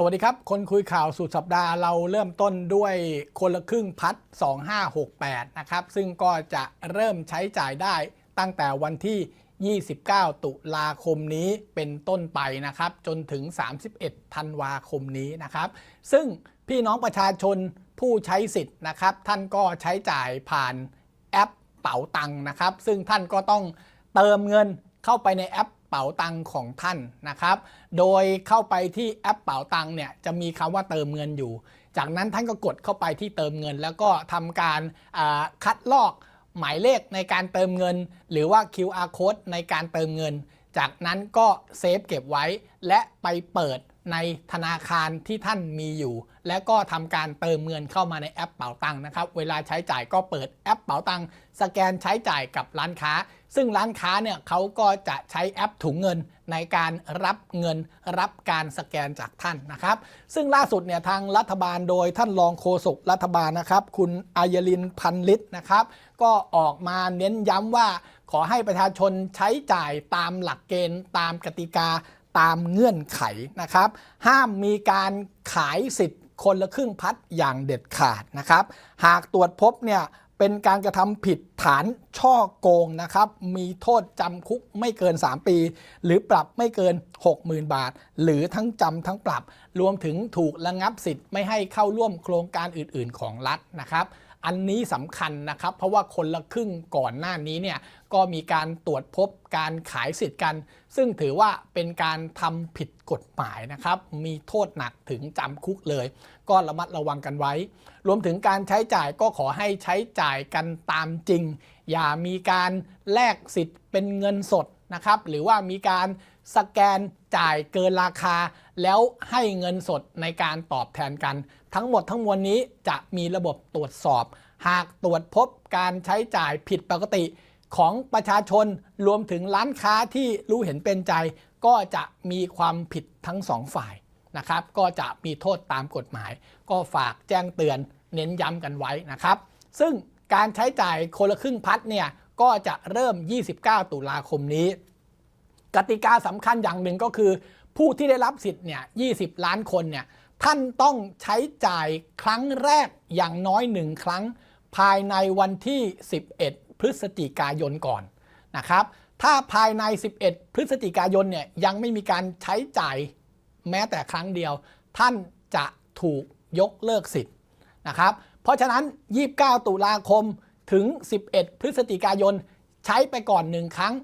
สวัสดีครับ คนคุยข่าวสุดสัปดาห์เราเริ่มต้นด้วยคนละครึ่งพัด 2568 นะครับ ซึ่งก็จะเริ่มใช้จ่ายได้ตั้งแต่วันที่ 29 ตุลาคมนี้เป็นต้นไปนะครับ จนถึง 31 ธันวาคมนี้นะครับ ซึ่งพี่น้องประชาชนผู้ใช้สิทธิ์นะครับ ท่านก็ใช้จ่ายผ่านแอปเป๋าตังค์นะครับ ซึ่งท่านก็ต้องเติมเงินเข้าไปในแอป เป๋าตังของท่านนะครับ โดยเข้าไปที่แอปเป๋าตังเนี่ยจะมีคำว่าเติมเงินอยู่ จากนั้นท่านก็กดเข้าไปที่เติมเงิน แล้วก็ทำการคัดลอกหมายเลขในการเติมเงิน หรือว่า QR code ในการเติมเงิน จากนั้นก็เซฟเก็บไว้และไปเปิด ในธนาคารที่ท่านมีอยู่ และก็ทำการเติมเงินเข้ามาในแอปเป๋าตังค์นะครับ เวลาใช้จ่ายก็เปิดแอปเป๋าตังค์สแกนใช้จ่ายกับร้านค้า ซึ่งร้านค้าเนี่ยเขาก็จะใช้แอปถุงเงินในการรับเงินรับการสแกนจากท่านนะครับ ซึ่งล่าสุดเนี่ยทางรัฐบาลโดยท่านรองโฆษกรัฐบาลนะครับ คุณอายลินพันลิตนะครับ ก็ออกมาเน้นย้ำว่าขอให้ประชาชนใช้จ่ายตามหลักเกณฑ์ตามกติกา ตามเงื่อนไขนะครับ ห้ามมีการขายสิทธิ์คนละครึ่งพัดอย่างเด็ดขาดนะครับ หากตรวจพบเนี่ยเป็นการกระทำผิดฐานช่อโกงนะครับ มีโทษจำคุกไม่เกิน 3 ปี หรือปรับไม่เกิน 60,000 บาท หรือทั้งจำทั้งปรับ รวมถึงถูกระงับสิทธิ์ไม่ให้เข้าร่วมโครงการอื่น ๆ ของรัฐนะครับ อันนี้สำคัญนะครับ เพราะว่าคนละครึ่งก่อนหน้านี้เนี่ยก็มีการตรวจพบการขายสิทธิ์กัน ซึ่งถือว่าเป็นการทำผิดกฎหมายนะครับ มีโทษหนักถึงจำคุกเลย ก็ระมัดระวังกันไว้ รวมถึงการใช้จ่ายก็ขอให้ใช้จ่ายกันตามจริง อย่ามีการแลกสิทธิ์เป็นเงินสดนะครับ หรือว่ามีการ สแกนจ่ายเกินราคา แล้วให้เงินสดในการตอบแทนกัน ทั้งหมดทั้งมวลนี้จะมีระบบตรวจสอบ หากตรวจพบการใช้จ่ายผิดปกติของประชาชนรวมถึงร้านค้าที่รู้เห็นเป็นใจ ก็จะมีความผิดทั้งสองฝ่ายนะครับ ก็จะมีโทษตามกฎหมาย ก็ฝากแจ้งเตือนเน้นย้ำกันไว้นะครับ ซึ่งการใช้จ่ายคนละครึ่งพัดเนี่ยก็จะเริ่ม 29 ตุลาคมนี้ กติกาสำคัญอย่างหนึ่งก็คือ ผู้ที่ได้รับสิทธิ์เนี่ย20ล้านคนเนี่ยท่านต้องใช้จ่ายครั้งแรกอย่างน้อยหนึ่งครั้ง ภายในวันที่ 11 พฤศจิกายนก่อนนะครับ ถ้าภายใน 11 พฤศจิกายนเนี่ยยังไม่มีการใช้จ่ายแม้แต่ครั้งเดียว ท่านจะถูกยกเลิกสิทธิ์นะครับ เพราะฉะนั้น 29 ตุลาคมถึง 11 พฤศจิกายนใช้ไปก่อนหนึ่งครั้ง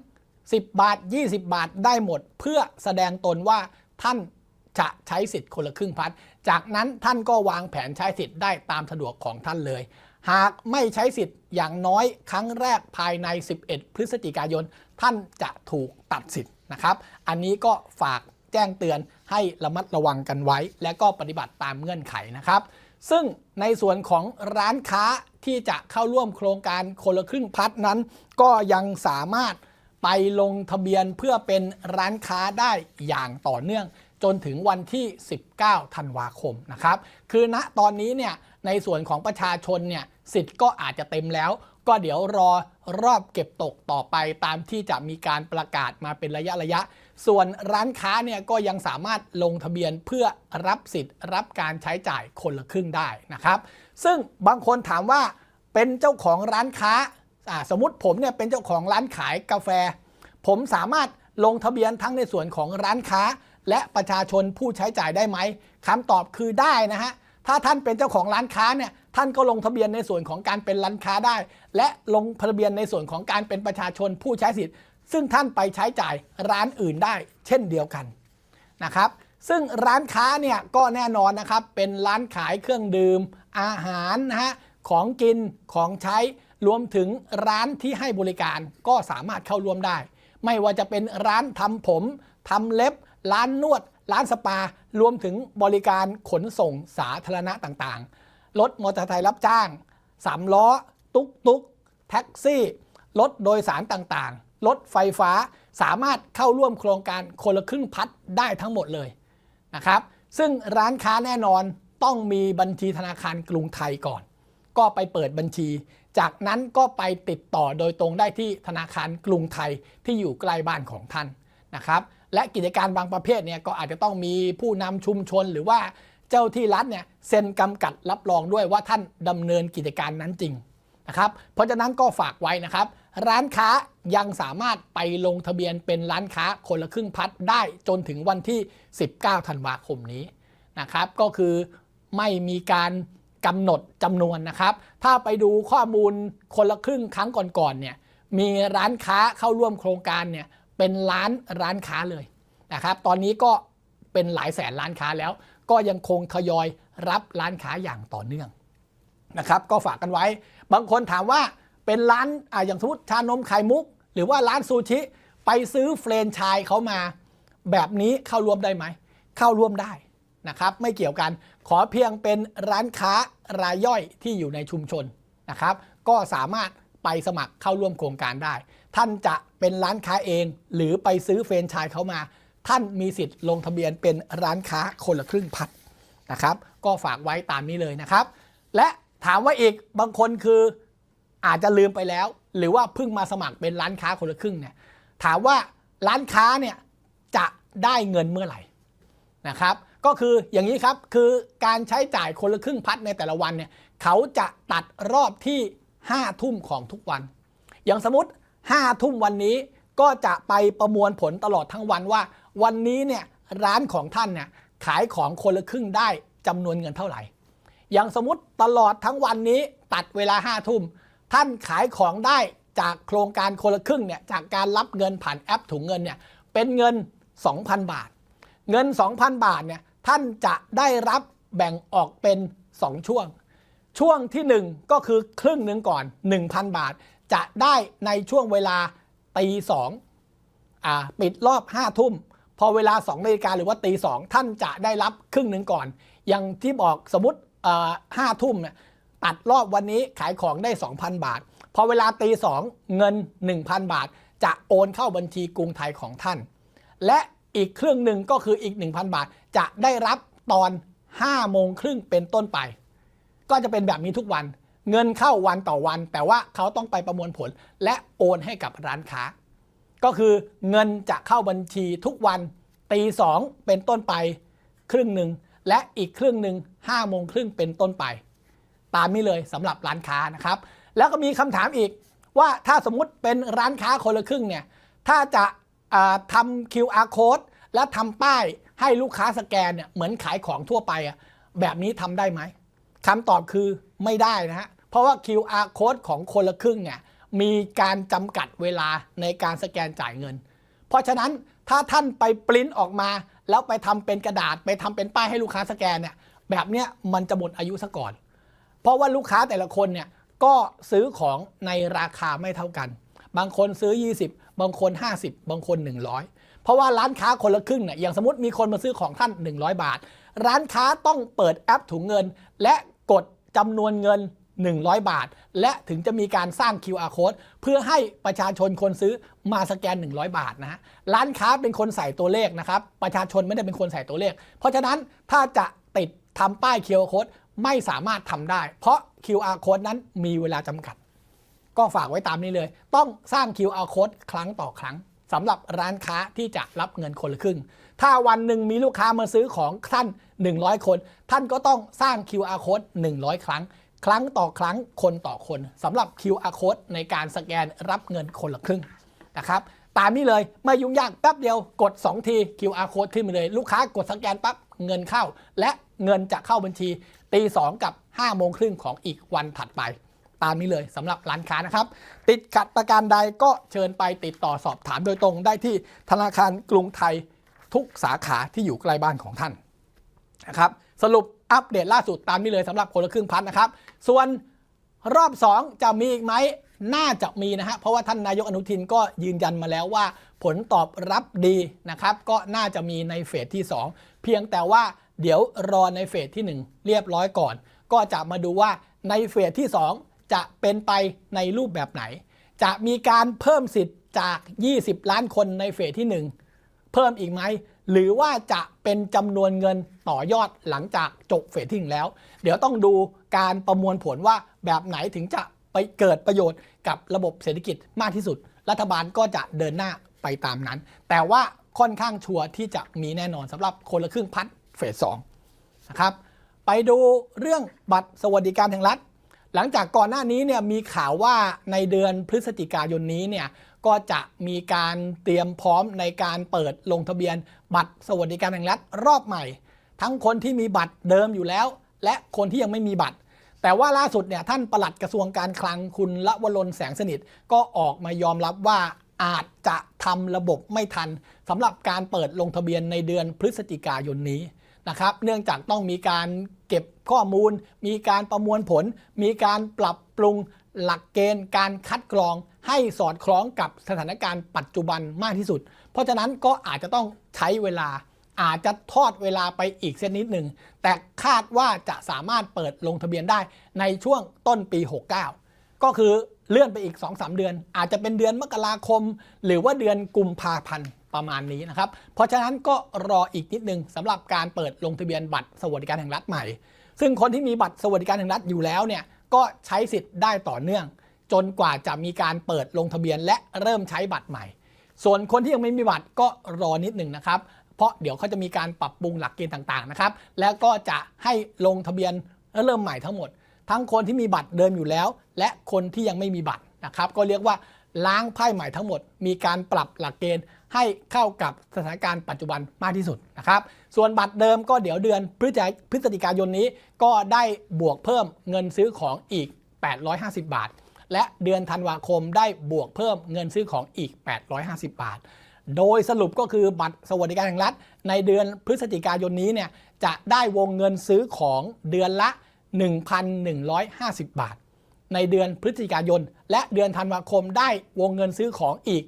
10 บาท 20 บาทได้หมด เพื่อแสดงตนว่าท่านจะใช้สิทธิ์คนละครึ่งพัด จากนั้นท่านก็วางแผนใช้สิทธิ์ได้ตามสะดวกของท่านเลย หากไม่ใช้สิทธิ์อย่างน้อยครั้งแรกภายใน 11 พฤศจิกายน ท่านจะถูกตัดสิทธิ์นะครับ อันนี้ก็ฝากแจ้งเตือนให้ระมัดระวังกันไว้ และก็ปฏิบัติตามเงื่อนไขนะครับ ซึ่งในส่วนของร้านค้าที่จะเข้าร่วมโครงการคนละครึ่งพัดนั้น ก็ยังสามารถ ไปลงทะเบียนเพื่อเป็นร้านค้าได้อย่างต่อเนื่อง จนถึงวันที่ 19 ธันวาคมนะครับ คือณตอนนี้เนี่ยในส่วนของประชาชนเนี่ยสิทธิ์ก็อาจจะเต็มแล้ว ก็เดี๋ยวรอรอบเก็บตกต่อไปตามที่จะมีการประกาศมาเป็นระยะระยะ ส่วนร้านค้าเนี่ยก็ยังสามารถลงทะเบียนเพื่อรับสิทธิ์ รับการใช้จ่ายคนละครึ่งได้นะครับ ซึ่งบางคนถามว่าเป็นเจ้าของร้านค้าอ่า สมมติผมเนี่ยเป็นเจ้าของร้านขายกาแฟ ผมสามารถลงทะเบียนทั้งในส่วนของร้านค้า และประชาชนผู้ใช้จ่ายได้ไหมคำตอบคือได้นะฮะถ้าท่านเป็นเจ้าของร้านค้าเนี่ยท่านก็ลงทะเบียนในส่วนของการเป็นร้านค้าได้ และลงทะเบียนในส่วนของการเป็นประชาชนผู้ใช้สิทธิ์ ซึ่งท่านไปใช้จ่ายร้านอื่นได้ เช่นเดียวกันนะครับซึ่งร้านค้าเนี่ยก็แน่นอนนะครับเป็นร้านขายเครื่องดื่ม อาหารนะฮะของกินของใช้ รวมถึงร้านที่ให้บริการก็สามารถเข้าร่วมได้ ไม่ว่าจะเป็นร้านทำผมทำเล็บ ร้านนวด ร้านสปา รวมถึงบริการขนส่งสาธารณะต่างๆ รถมอเตอร์ไซค์รับจ้างสามล้อ ตุกตุกแท็กซี่ รถโดยสารต่างๆ รถไฟฟ้าสามารถเข้าร่วมโครงการคนละครึ่งพัดได้ทั้งหมดเลยนะครับ ซึ่งร้านค้าแน่นอนต้องมีบัญชีธนาคารกรุงไทยก่อน ก็ไปเปิดบัญชี จากนั้นก็ไปติดต่อโดยตรงได้ที่ธนาคารกรุงไทยที่อยู่ใกล้บ้านของท่านนะครับ และกิจการบางประเภทเนี่ยก็อาจจะต้องมีผู้นำชุมชนหรือว่าเจ้าที่รัฐเนี่ยเซ็นกำกับรับรองด้วยว่าท่านดำเนินกิจการนั้นจริงนะครับ เพราะฉะนั้นก็ฝากไว้นะครับ ร้านค้ายังสามารถไปลงทะเบียนเป็นร้านค้าคนละครึ่งพัดได้จนถึงวันที่ 19 ธันวาคมนี้นะครับ ก็คือไม่มีการ กำหนดจำนวนนะครับ ถ้าไปดูข้อมูลคนละครึ่งครั้งก่อนๆเนี่ยมีร้านค้าเข้าร่วมโครงการเนี่ยเป็นล้านร้านค้าเลยนะครับ ตอนนี้ก็เป็นหลายแสนร้านค้าแล้ว ก็ยังคงทยอยรับร้านค้าอย่างต่อเนื่องนะครับ ก็ฝากกันไว้ บางคนถามว่าเป็นร้านออย่างสมมติชานมไข่มุก หรือว่าร้านซูชิ ไปซื้อเฟรนไชส์เขามา แบบนี้เข้าร่วมได้ไหม เข้าร่วมได้นะครับ ไม่เกี่ยวกัน ขอเพียงเป็นร้านค้า รายย่อยที่อยู่ในชุมชนนะครับ ก็สามารถไปสมัครเข้าร่วมโครงการได้ ท่านจะเป็นร้านค้าเอง หรือไปซื้อเฟรนไชส์เขามา ท่านมีสิทธิ์ลงทะเบียนเป็นร้านค้าคนละครึ่งพัดนะครับ ก็ฝากไว้ตามนี้เลยนะครับ และถามว่าอีกบางคนคืออาจจะลืมไปแล้ว หรือว่าเพิ่งมาสมัครเป็นร้านค้าคนละครึ่งเนี่ยถามว่าร้านค้าเนี่ยจะได้เงินเมื่อไหร่นะครับ ก็คืออย่างนี้ครับคือการใช้จ่ายคนละครึ่งพัดในแต่ละวันเนี่ยเขาจะตัดรอบที่ 5 ทุ่มของทุกวัน อย่างสมมติ 5 ทุ่มวันนี้ก็จะไปประมวลผลตลอดทั้งวันว่า วันนี้เนี่ยร้านของท่านเนี่ยขายของคนละครึ่งได้จำนวนเงินเท่าไหร่ อย่างสมมติตลอดทั้งวันนี้ตัดเวลา5้าทุ่มท่านขายของได้จากโครงการคนละครึ่งเนี่ยจากการรับเงินผ่านแอปถุงเงินเนี่ยเป็นเงิน 2,000 บาท เงิน 2,000 บาทเนี่ย ท่านจะได้รับแบ่งออกเป็น 2 ช่วง ช่วงที่ 1 ก็คือครึ่งหนึ่งก่อน 1,000 บาท จะได้ในช่วงเวลาตีสองปิดรอบ5้าทุ่ม พอเวลา2นาฬิกาหรือว่าตีสองท่านจะได้รับครึ่งหนึ่งก่อน อย่างที่บอกสมมติห้าทุ่มตัดรอบวันนี้ขายของได้ 2,000 บาท พอเวลาตีสองเงิน 1,000 บาท จะโอนเข้าบัญชีกรุงไทยของท่าน และ อีกครึ่งหนึ่งก็คืออีก 1,000 บาท จะได้รับตอน 5 โมงครึ่งเป็นต้นไป ก็จะเป็นแบบนี้ทุกวัน เงินเข้าวันต่อวัน แต่ว่าเขาต้องไปประมวลผล และโอนให้กับร้านค้า ก็คือเงินจะเข้าบัญชีทุกวันตีสองเป็นต้นไป ครึ่งหนึ่งและอีกครึ่งหนึ่งห้าโมงครึ่งเป็นต้นไป ตามนี้เลยสำหรับร้านค้านะครับ แล้วก็มีคำถามอีกว่าถ้าสมมุติเป็นร้านค้าคนละครึ่งเนี่ยถ้าจะ ทำ QR code และทำป้ายให้ลูกค้าสแกนเนี่ยเหมือนขายของทั่วไปอะแบบนี้ทำได้ไหมคำตอบคือไม่ได้นะฮะ เพราะว่า QR code ของคนละครึ่งเนี่ยมีการจำกัดเวลาในการสแกนจ่ายเงิน เพราะฉะนั้นถ้าท่านไปปริ้นออกมา แล้วไปทำเป็นกระดาษไปทำเป็นป้ายให้ลูกค้าสแกนเนี่ยแบบเนี้ยมันจะหมดอายุซะก่อน เพราะว่าลูกค้าแต่ละคนเนี่ยก็ซื้อของในราคาไม่เท่ากัน บางคนซื้อ 20 บางคน 50 บางคน 100 เพราะว่าร้านค้าคนละครึ่งเนี่ยอย่างสมมติมีคนมาซื้อของท่าน 100 บาท ร้านค้าต้องเปิดแอปถุงเงิน และกดจำนวนเงิน 100 บาท และถึงจะมีการสร้าง QR code เพื่อให้ประชาชนคนซื้อมาสแกน 100 บาทนะฮะร้านค้าเป็นคนใส่ตัวเลขนะครับประชาชนไม่ได้เป็นคนใส่ตัวเลข เพราะฉะนั้นถ้าจะติดทำป้าย QR code ไม่สามารถทำได้ เพราะ QR code นั้นมีเวลาจำกัด ก็ฝากไว้ตามนี้เลย ต้องสร้าง QR code ครั้งต่อครั้งสำหรับร้านค้าที่จะรับเงินคนละครึ่ง ถ้าวันหนึ่งมีลูกค้ามาซื้อของท่าน 100 คน ท่านก็ต้องสร้าง QR code 100 ครั้ง ครั้งต่อครั้งคนต่อคนสำหรับ QR code ในการสแกนรับเงินคนละครึ่งนะครับตามนี้เลยไม่ยุ่งยากแป๊บเดียวกด 2 ที QR code ขึ้นมาเลย ลูกค้ากดสแกนปั๊บเงินเข้า และเงินจะเข้าบัญชีตี 2 กับ5โมงครึ่งของอีกวันถัดไป ตามนี้เลยสำหรับร้านค้านะครับ ติดขัดประการใดก็เชิญไปติดต่อสอบถามโดยตรงได้ที่ธนาคารกรุงไทยทุกสาขาที่อยู่ใกล้บ้านของท่านนะครับสรุปอัปเดตล่าสุดตามนี้เลยสำหรับคนละครึ่งพันนะครับ ส่วนรอบ 2 จะมีอีกไหมน่าจะมีนะฮะเพราะว่าท่านนายกอนุทินก็ยืนยันมาแล้วว่า ผลตอบรับดีนะครับ ก็น่าจะมีในเฟสที่ 2 เพียงแต่ว่าเดี๋ยวรอในเฟสที่ 1 เรียบร้อยก่อน ก็จะมาดูว่าในเฟสที่ 2 จะเป็นไปในรูปแบบไหน จะมีการเพิ่มสิทธิ์จาก 20 ล้านคนในเฟสที่ 1 เพิ่มอีกไหม หรือว่าจะเป็นจำนวนเงินต่อยอดหลังจากจบเฟสที่หนึ่งแล้ว เดี๋ยวต้องดูการประมวลผลว่าแบบไหนถึงจะไปเกิดประโยชน์กับระบบเศรษฐกิจมากที่สุด รัฐบาลก็จะเดินหน้าไปตามนั้น แต่ว่าค่อนข้างชัวร์ที่จะมีแน่นอนสำหรับคนละครึ่งพัดเฟสสองนะครับไปดูเรื่องบัตรสวัสดิการแห่งรัฐ หลังจากก่อนหน้านี้เนี่ยมีข่าวว่าในเดือนพฤศจิกายนนี้เนี่ยก็จะมีการเตรียมพร้อมในการเปิดลงทะเบียน บัตรสวัสดิการแห่งรัฐรอบใหม่ ทั้งคนที่มีบัตรเดิมอยู่แล้ว และคนที่ยังไม่มีบัตร แต่ว่าล่าสุดเนี่ยท่านปลัดกระทรวงการคลังคุณละวรนแสงสนิท ก็ออกมายอมรับว่าอาจจะทำระบบไม่ทันสำหรับการเปิดลงทะเบียนในเดือนพฤศจิกายนนี้ นะครับ เนื่องจากต้องมีการเก็บข้อมูล มีการประมวลผล มีการปรับปรุงหลักเกณฑ์การคัดกรองให้สอดคล้องกับสถานการณ์ปัจจุบันมากที่สุด เพราะฉะนั้นก็อาจจะต้องใช้เวลา อาจจะทอดเวลาไปอีกเส้นนิดหนึ่ง แต่คาดว่าจะสามารถเปิดลงทะเบียนได้ในช่วงต้นปี 69 ก็คือเลื่อนไปอีก 2-3 เดือน อาจจะเป็นเดือนมกราคม หรือว่าเดือนกุมภาพันธ์ ประมาณนี้นะครับ เพราะฉะนั้นก็รออีกนิดนึงสำหรับการเปิดลงทะเบียนบัตรสวัสดิการแห่งรัฐใหม่ ซึ่งคนที่มีบัตรสวัสดิการแห่งรัฐอยู่แล้วเนี่ยก็ใช้สิทธิ์ได้ต่อเนื่อง จนกว่าจะมีการเปิดลงทะเบียนและเริ่มใช้บัตรใหม่ ส่วนคนที่ยังไม่มีบัตรก็รอนิดหนึ่งนะครับ เพราะเดี๋ยวเขาจะมีการปรับปรุงหลักเกณฑ์ต่างๆนะครับ แล้วก็จะให้ลงทะเบียนเริ่มใหม่ทั้งหมด ทั้งคนที่มีบัตรเดิมอยู่แล้ว และคนที่ยังไม่มีบัตรนะครับ ก็เรียกว่าล้างไพ่ใหม่ทั้งหมด มีการปรับหลักเกณฑ์ ให้เข้ากับสถานการณ์ปัจจุบันมากที่สุดนะครับ ส่วนบัตรเดิมก็เดี๋ยวเดือนพฤศจิกายนนี้ก็ได้บวกเพิ่มเงินซื้อของอีก 850 บาท และเดือนธันวาคมได้บวกเพิ่มเงินซื้อของอีก 850 บาท โดยสรุปก็คือบัตรสวัสดิการแห่งรัฐ ในเดือนพฤศจิกายนนี้เนี่ยจะได้วงเงินซื้อของเดือนละ 1,150 บาท ในเดือนพฤศจิกายน และเดือนธันวาคมได้วงเงินซื้อของอีก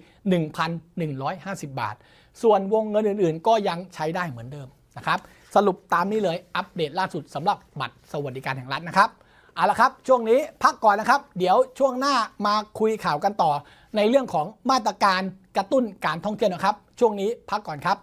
1,150 บาท ส่วนวงเงินอื่นๆ ก็ยังใช้ได้เหมือนเดิมนะครับสรุปตามนี้เลยอัปเดตล่าสุดสำหรับบัตรสวัสดิการแห่งรัฐนะครับเอาละครับ ช่วงนี้พักก่อนนะครับ เดี๋ยวช่วงหน้ามาคุยข่าวกันต่อ ในเรื่องของมาตรการกระตุ้นการท่องเที่ยวนะครับ ช่วงนี้พักก่อนครับ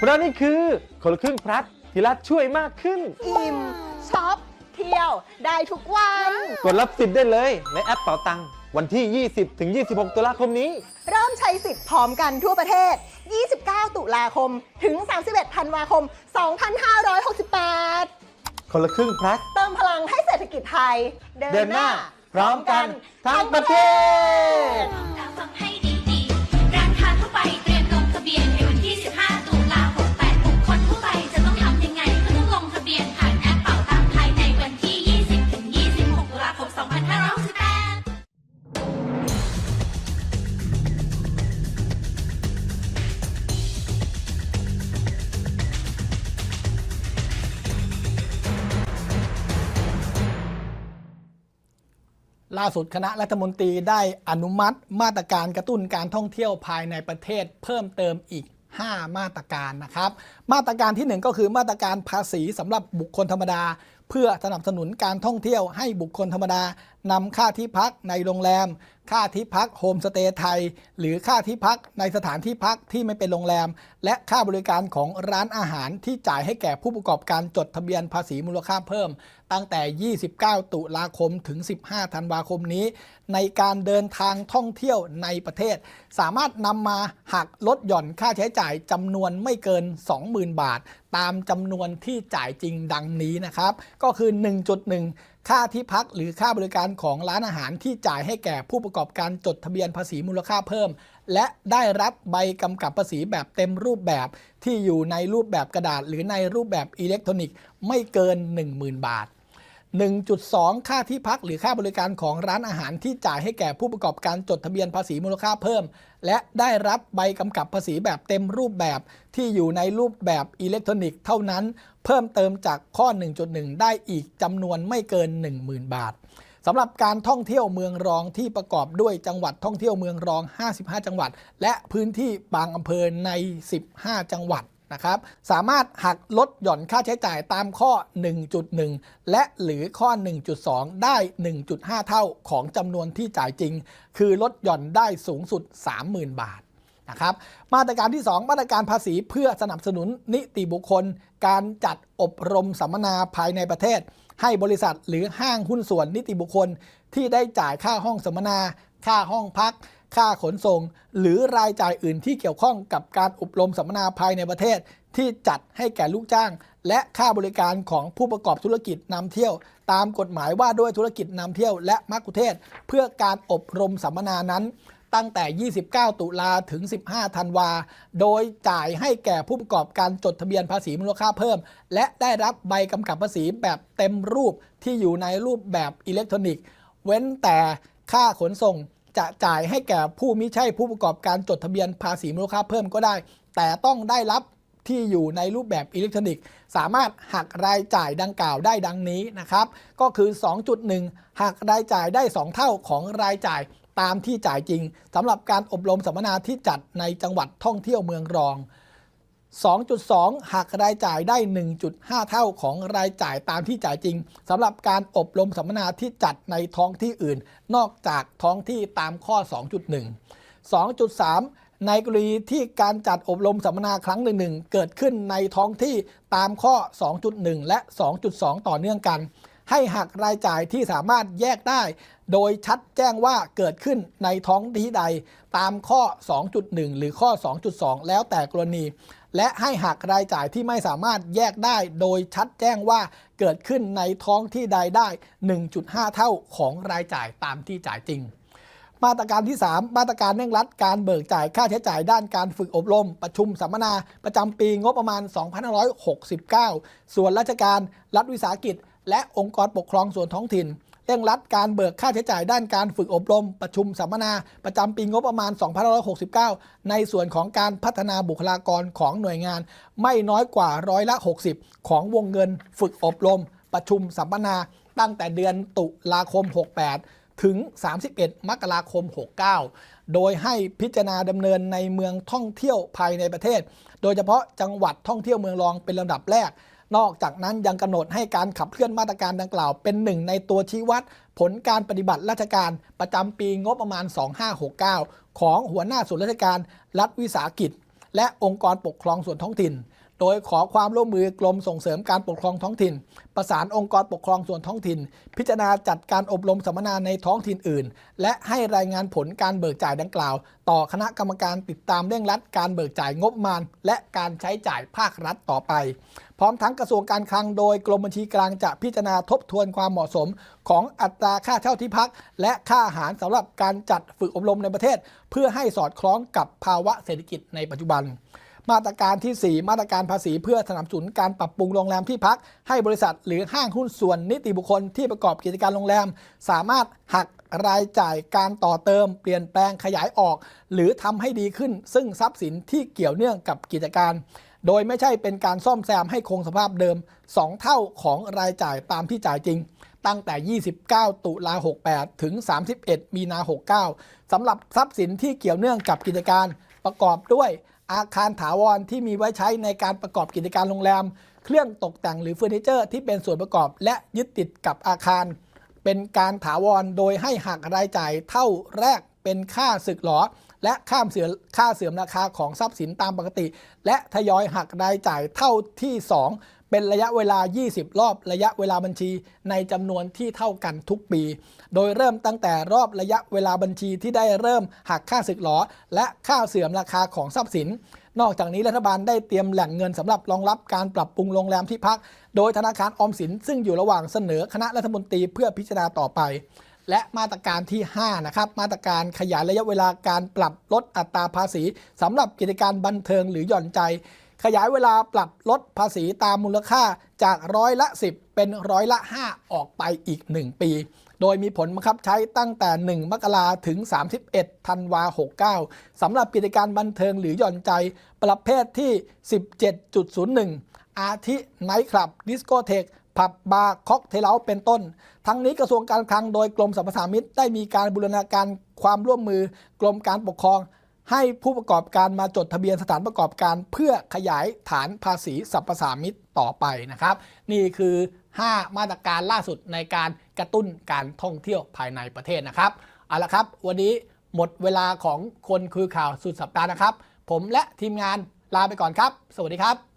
เพราะนี่คือคนละครึ่งพลัดที่รัฐช่วยมากขึ้น อิ่มช็อปเที่ยวได้ทุกวัน กดรับสิทธิ์ได้เลยในแอปเป๋าตังค์วันที่ 20 ถึง 26 ตุลาคมนี้ เริ่มใช้สิทธิ์พร้อมกันทั่วประเทศ 29 ตุลาคม ถึง 31 ธันวาคม 2568 คนละครึ่งพลัดเติมพลังให้เศรษฐกิจไทย เดินหน้า พร้อมกันทั้งประเทศ ล่าสุดคณะรัฐมนตรีได้อนุมัติมาตรการกระตุ้นการท่องเที่ยวภายในประเทศ เพิ่มเติมอีก 5 มาตรการนะครับ มาตรการทีหนึ่1 ก็คือมาตรการภาษีสำหรับบุคคลธรรมดา เพื่อสนับสนุนการท่องเที่ยวให้บุคคลธรรมดานำค่าที่พักในโรงแรม ค่าที่พักโฮมสเตย์ไทย หรือค่าที่พักในสถานที่พักที่ไม่เป็นโรงแรม และค่าบริการของร้านอาหารที่จ่ายให้แก่ผู้ประกอบการจดทะเบียนภาษีมูลค่าเพิ่ม ตั้งแต่ 29 ตุลาคมถึง 15 ธันวาคมนี้ ในการเดินทางท่องเที่ยวในประเทศ สามารถนำมาหักลดหย่อนค่าใช้จ่ายจำนวนไม่เกิน 20,000 บาท ตามจำนวนที่จ่ายจริงดังนี้นะครับก็คือ 1.1 ค่าที่พักหรือค่าบริการของร้านอาหารที่จ่ายให้แก่ผู้ประกอบการจดทะเบียนภาษีมูลค่าเพิ่ม และได้รับใบกำกับภาษีแบบเต็มรูปแบบที่อยู่ในรูปแบบกระดาษ หรือในรูปแบบอิเล็กทรอนิกส์ไม่เกิน 10,000 บาท1.2 ค่าที่พักหรือค่าบริการของร้านอาหารที่จ่ายให้แก่ผู้ประกอบการจดทะเบียนภาษีมูลค่าเพิ่ม และได้รับใบกำกับภาษีแบบเต็มรูปแบบที่อยู่ในรูปแบบอิเล็กทรอนิกส์เท่านั้น เพิ่มเติมจากข้อ 1.1 ได้อีกจำนวนไม่เกิน 10,000 บาทสำหรับการท่องเที่ยวเมืองรองที่ประกอบด้วยจังหวัดท่องเที่ยวเมืองรอง 55 จังหวัด และพื้นที่บางอำเภอใน 15 จังหวัดนะครับ สามารถหักลดหย่อนค่าใช้จ่ายตามข้อ 1.1 และหรือข้อ 1.2 ได้ 1.5 เท่าของจำนวนที่จ่ายจริง คือลดหย่อนได้สูงสุด 30,000 บาท นะครับมาตรการที่ 2 มาตรการภาษีเพื่อสนับสนุนนิติบุคคล การจัดอบรมสัมมนาภายในประเทศ ให้บริษัทหรือห้างหุ้นส่วนนิติบุคคล ที่ได้จ่ายค่าห้องสัมมนา ค่าห้องพัก ค่าขนส่ง หรือรายจ่ายอื่นที่เกี่ยวข้องกับการอบรมสัมมนาภายในประเทศ ที่จัดให้แก่ลูกจ้าง และค่าบริการของผู้ประกอบธุรกิจนำเที่ยว ตามกฎหมายว่าด้วยธุรกิจนำเที่ยวและมักคุเทศ เพื่อการอบรมสัมมนานั้น ตั้งแต่ 29 ตุลาถึง 15 ธันวา โดยจ่ายให้แก่ผู้ประกอบการจดทะเบียนภาษีมูลค่าเพิ่ม และได้รับใบกำกับภาษีแบบเต็มรูปที่อยู่ในรูปแบบอิเล็กทรอนิกส์ เว้นแต่ค่าขนส่งจะจ่ายให้แก่ผู้มิใช่ผู้ประกอบการจดทะเบียนภาษีมูลค่าเพิ่มก็ได้ แต่ต้องได้รับที่อยู่ในรูปแบบอิเล็กทรอนิกส์ สามารถหักรายจ่ายดังกล่าวได้ดังนี้นะครับ ก็คือ 2.1 หักรายจ่ายได้ 2 เท่าของรายจ่าย ตามที่จ่ายจริงสำหรับการอบรมสัมมนาที่จัดในจังหวัดท่องเที่ยวเมืองรอง 2.2หักรายจ่ายได้ 1.5 เท่าของรายจ่ายตามที่จ่ายจริงสำหรับการอบรมสัมมนาที่จัดในท้องที่อื่น นอกจากท้องที่ตามข้อ 2.1 2.3 ในกรณีที่การจัดอบรมสัมมนาครั้งหนึ่งเกิดขึ้นในท้องที่ตามข้อ 2.1 และ 2.2 ต่อเนื่องกัน ให้หักรายจ่ายที่สามารถแยกได้ โดยชัดแจ้งว่าเกิดขึ้นในท้องที่ใดตามข้อ 2.1 หรือข้อ 2.2 แล้วแต่กรณี และให้หักรายจ่ายที่ไม่สามารถแยกได้ โดยชัดแจ้งว่าเกิดขึ้นในท้องที่ใดได้ 1.5 เท่าของรายจ่ายตามที่จ่ายจริงมาตรการที่ 3 มาตรการเร่งรัดการเบิกจ่ายค่าใช้จ่ายด้านการฝึกอบรม ประชุมสัมมนา ประจำปีงบประมาณ 2569 ส่วนราชการ รัฐวิสาหกิจ และองค์กรปกครองส่วนท้องถิ่น เร่งรัดการเบิกค่าใช้จ่ายด้านการฝึกอบรม ประชุมสัมมนา ประจำปีงบประมาณ 2569 ในส่วนของการพัฒนาบุคลากรของหน่วยงาน ไม่น้อยกว่าร้อยละ 60 ของวงเงินฝึกอบรม ประชุมสัมมนา ตั้งแต่เดือนตุลาคม 68ถึง 31 มกราคม 69 โดยให้พิจารณาดำเนินในเมืองท่องเที่ยวภายในประเทศ โดยเฉพาะจังหวัดท่องเที่ยวเมืองรองเป็นลำดับแรก นอกจากนั้นยังกำหนดให้การขับเคลื่อนมาตรการดังกล่าว เป็นหนึ่งในตัวชี้วัด ผลการปฏิบัติราชการประจำปีงบประมาณ 2569 ของหัวหน้าส่วนราชการรัฐวิสาหกิจ และองค์กรปกครองส่วนท้องถิ่น โดยขอความร่วมมือกรมส่งเสริมการปกครองท้องถิ่น ประสานองค์กรปกครองส่วนท้องถิ่น พิจารณาจัดการอบรมสัมมนาในท้องถิ่นอื่น และให้รายงานผลการเบิกจ่ายดังกล่าว ต่อคณะกรรมการติดตามเร่งรัดการเบิกจ่ายงบประมาณ และการใช้จ่ายภาครัฐต่อไป พร้อมทั้งกระทรวงการคลังโดยกรมบัญชีกลางจะพิจารณาทบทวนความเหมาะสม ของอัตราค่าเช่าที่พัก และค่าอาหารสำหรับการจัดฝึกอบรมในประเทศ เพื่อให้สอดคล้องกับภาวะเศรษฐกิจในปัจจุบัน มาตรการที่ 4 มาตรการภาษีเพื่อสนับสนุนการปรับปรุงโรงแรมที่พัก ให้บริษัทหรือห้างหุ้นส่วนนิติบุคคลที่ประกอบกิจการโรงแรม สามารถหักรายจ่ายการต่อเติม เปลี่ยนแปลงขยายออก หรือทำให้ดีขึ้น ซึ่งทรัพย์สินที่เกี่ยวเนื่องกับกิจการ โดยไม่ใช่เป็นการซ่อมแซมให้คงสภาพเดิม 2 เท่าของรายจ่ายตามที่จ่ายจริง ตั้งแต่ 29 ตุลา68 ถึง 31 มีนา 69สำหรับทรัพย์สินที่เกี่ยวเนื่องกับกิจการประกอบด้วย อาคารถาวรที่มีไว้ใช้ในการประกอบกิจการโรงแรม เครื่องตกแต่งหรือเฟอร์นิเจอร์ที่เป็นส่วนประกอบ และยึดติดกับอาคาร เป็นการถาวรโดยให้หักรายจ่ายเท่าแรกเป็นค่าสึกหรอและค่าเสื่อมค่าเสื่อมราคาของทรัพย์สินตามปกติ และทยอยหักรายจ่ายเท่าที่ 2 เป็นระยะเวลา 20 รอบระยะเวลาบัญชีในจำนวนที่เท่ากันทุกปี โดยเริ่มตั้งแต่รอบระยะเวลาบัญชีที่ได้เริ่มหักค่าสึกหรอและค่าเสื่อมราคาของทรัพย์สิน นอกจากนี้รัฐบาลได้เตรียมแหล่งเงินสำหรับรองรับการปรับปรุงโรงแรมที่พัก โดยธนาคารออมสิน ซึ่งอยู่ระหว่างเสนอคณะรัฐมนตรีเพื่อพิจารณาต่อไปและมาตรการที่ 5 นะครับ มาตรการขยายระยะเวลาการปรับลดอัตราภาษีสำหรับกิจการบันเทิงหรือหย่อนใจ ขยายเวลาปรับลดภาษีตามมูลค่าจากร้อยละ 10 เป็นร้อยละ 5 ออกไปอีก 1 ปี โดยมีผลบังคับใช้ตั้งแต่ 1 มกราถึง 31 ธันวา 69 สำหรับกิจการบันเทิงหรือหย่อนใจประเภทที่ 17.01 อาทิไนท์คลับ ดิสโกเทกผับบาร์ค็อกเทลเล้าเป็นต้น ทั้งนี้กระทรวงการคลังโดยกรมสรรพสามิตได้มีการบูรณาการความร่วมมือกรมการปกครอง ให้ผู้ประกอบการมาจดทะเบียนสถานประกอบการ เพื่อขยายฐานภาษีสรรพสามิตต่อไปนะครับ นี่คือ 5 มาตรการล่าสุดในการกระตุ้นการท่องเที่ยวภายในประเทศนะครับเอาละครับ วันนี้หมดเวลาของคนคือข่าวสุดสัปดาห์นะครับ ผมและทีมงานลาไปก่อนครับ สวัสดีครับ